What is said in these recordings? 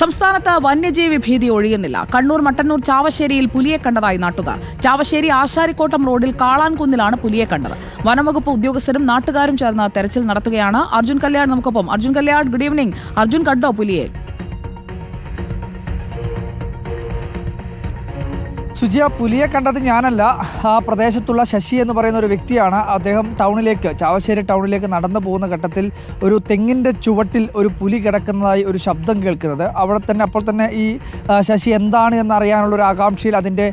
സംസ്ഥാനത്ത് വന്യജീവി ഭീതി ഒഴിയുന്നില്ല. കണ്ണൂർ മട്ടന്നൂർ ചാവശ്ശേരിയിൽ പുലിയെ കണ്ടതായി നാട്ടുകാർ. ചാവശ്ശേരി ആശാരിക്കോട്ടം റോഡിൽ കാളാൻകുന്നിലാണ് പുലിയെ കണ്ടത്. വനംവകുപ്പ് ഉദ്യോഗസ്ഥരും നാട്ടുകാരും ചേർന്ന് തെരച്ചിൽ നടത്തുകയാണ്. അർജുൻ കല്യാൺ നമുക്കൊപ്പം. അർജുൻ കല്യാൺ ഗുഡ് ഈവനിംഗ് അർജുൻ കണ്ടോ പുലിയെ? സുജിയ പുലിയെ കണ്ടത് ഞാനല്ല. ആ പ്രദേശത്തുള്ള ശശി എന്ന് പറയുന്ന ഒരു വ്യക്തിയാണ് അദ്ദേഹം ടൗണിലേക്ക് ചാവശ്ശേരി ടൗണിലേക്ക് നടന്നു പോകുന്ന ഘട്ടത്തിൽ ഒരു തെങ്ങിന്റെ ചുവട്ടിൽ ഒരു പുലി കിടക്കുന്നതായി ഒരു ശബ്ദം കേൾക്കുന്നത്. അവിടെ തന്നെ അപ്പോൾ തന്നെ ഈ ശശി എന്താണ് എന്നറിയാനുള്ള ഒരു ആകാംക്ഷയിൽ അതിന്റെ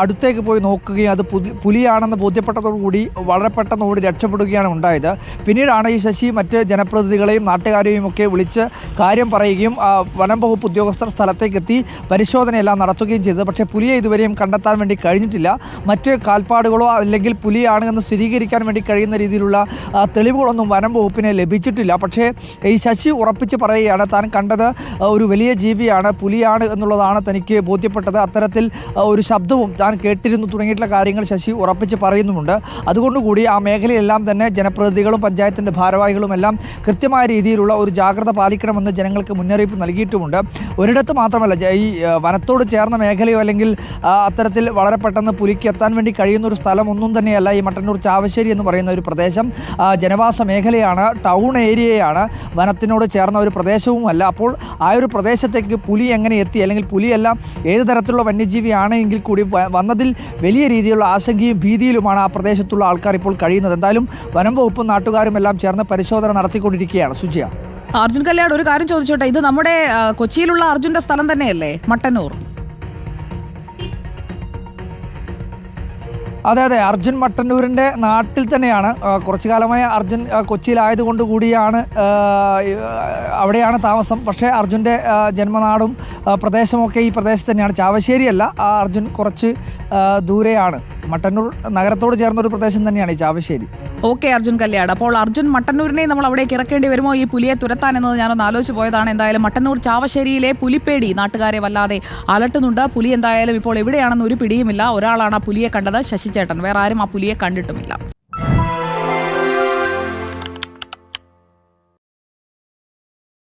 അടുത്തേക്ക് പോയി നോക്കുകയും അത് പുലി പുലിയാണെന്ന് ബോധ്യപ്പെട്ടതോടുകൂടി വളരെ പെട്ടെന്ന് ഓടി രക്ഷപ്പെടുകയാണ് ഉണ്ടായത്. പിന്നീടാണ് ഈ ശശി മറ്റ് ജനപ്രതിനിധികളെയും നാട്ടുകാരെയും ഒക്കെ വിളിച്ച് കാര്യം പറയുകയും വനം വകുപ്പ് ഉദ്യോഗസ്ഥർ സ്ഥലത്തേക്കെത്തി പരിശോധനയെല്ലാം നടത്തുകയും ചെയ്തത്. പക്ഷേ പുലിയെ ഇതുവരെയും കണ്ടെത്താൻ വേണ്ടി കഴിഞ്ഞിട്ടില്ല. മറ്റ് കാൽപ്പാടുകളോ അല്ലെങ്കിൽ പുലിയാണ് എന്ന് സ്ഥിരീകരിക്കാൻ വേണ്ടി കഴിയുന്ന രീതിയിലുള്ള തെളിവുകളൊന്നും വനം വകുപ്പിന് ലഭിച്ചിട്ടില്ല. പക്ഷേ ഈ ശശി ഉറപ്പിച്ച് പറയുകയാണ് താൻ കണ്ടത് ഒരു വലിയ ജീവിയാണ് പുലിയാണ് എന്നുള്ളതാണ് തനിക്ക് ബോധ്യപ്പെട്ടത്. അത്തരത്തിൽ ഒരു ശബ്ദവും താൻ കേട്ടിരുന്നു തുടങ്ങിയിട്ടുള്ള കാര്യങ്ങൾ ശശി ഉറപ്പിച്ച് പറയുന്നുമുണ്ട്. അതുകൊണ്ടുകൂടി ആ മേഖലയെല്ലാം തന്നെ ജനപ്രതിനിധികളും പഞ്ചായത്തിന്റെ ഭാരവാഹികളും എല്ലാം കൃത്യമായ രീതിയിലുള്ള ഒരു ജാഗ്രത പാലിക്കണമെന്ന് ജനങ്ങൾക്ക് മുന്നറിയിപ്പ് നൽകിയിട്ടുമുണ്ട്. ഒരിടത്ത് മാത്രമല്ല ഈ വനത്തോട് ചേർന്ന മേഖലയോ അല്ലെങ്കിൽ അത്തരത്തിൽ വളരെ പെട്ടെന്ന് പുലിക്ക് എത്താൻ വേണ്ടി കഴിയുന്ന ഒരു സ്ഥലം ഒന്നും തന്നെയല്ല ഈ മട്ടന്നൂർ ചാവശ്ശേരി എന്ന് പറയുന്ന ഒരു പ്രദേശം. ജനവാസ മേഖലയാണ് ടൗൺ ഏരിയയാണ് വനത്തിനോട് ചേർന്ന ഒരു പ്രദേശവുമല്ല. അപ്പോൾ ആ ഒരു പ്രദേശത്തേക്ക് പുലി എങ്ങനെ എത്തി? അല്ലെങ്കിൽ പുലിയെല്ലാം ഏത് തരത്തിലുള്ള വന്യജീവിയാണ് എങ്കിൽ കൂടി വന്നതിൽ വലിയ രീതിയിലുള്ള ആശങ്കയും ഭീതിയിലുമാണ് ആ പ്രദേശത്തുള്ള ആൾക്കാർ ഇപ്പോൾ കഴിയുന്നത്. എന്തായാലും വനം വകുപ്പും നാട്ടുകാരും എല്ലാം ചേർന്ന് പരിശോധന നടത്തിക്കൊണ്ടിരിക്കുകയാണ്. സുജിയ. അർജുൻ കല്യാൺ ഒരു കാര്യം ചോദിച്ചോട്ടെ? ഇത് നമ്മുടെ കൊച്ചിയിലുള്ള അർജുന്റെ സ്ഥലം തന്നെയല്ലേ മട്ടന്നൂർ? അതെ അതെ. അർജുൻ മട്ടന്നൂരിന്റെ നാട്ടിൽ തന്നെയാണ്. കുറച്ചു കാലമായി അർജുൻ കൊച്ചിയിലായതുകൊണ്ട് കൂടിയാണ് അവിടെയാണ് താമസം. പക്ഷേ അർജുന്റെ ജന്മനാടും പ്രദേശമൊക്കെ ഈ പ്രദേശത്ത് തന്നെയാണ്. ചാവശ്ശേരിയല്ല അർജുൻ കുറച്ച് ദൂരെയാണ്. മട്ടന്നൂർ നഗരത്തോട് ചേർന്നൊരു പ്രദേശം തന്നെയാണ് ഈ ചാവശ്ശേരി. ഓക്കെ അർജുൻ കല്യാട്. അപ്പോൾ അർജുൻ മട്ടന്നൂരിനെ നമ്മൾ അവിടേക്ക് ഇറക്കേണ്ടി വരുമോ? ഈ പുലിയെ തുരത്താൻ എന്നത് ഞാനൊന്ന് ആലോചിച്ച് പോയതാണ്. എന്തായാലും മട്ടന്നൂർ ചാവശ്ശേരിയിലെ പുലിപ്പേടി നാട്ടുകാരെ വല്ലാതെ അലട്ടുന്നുണ്ട്. പുലി എന്തായാലും ഇപ്പോൾ എവിടെയാണെന്ന് ഒരു പിടിയുമില്ല. ഒരാളാണ് ആ പുലിയെ കണ്ടത് ശശിചേട്ടൻ വേറെ ആരും ആ പുലിയെ കണ്ടിട്ടുമില്ല.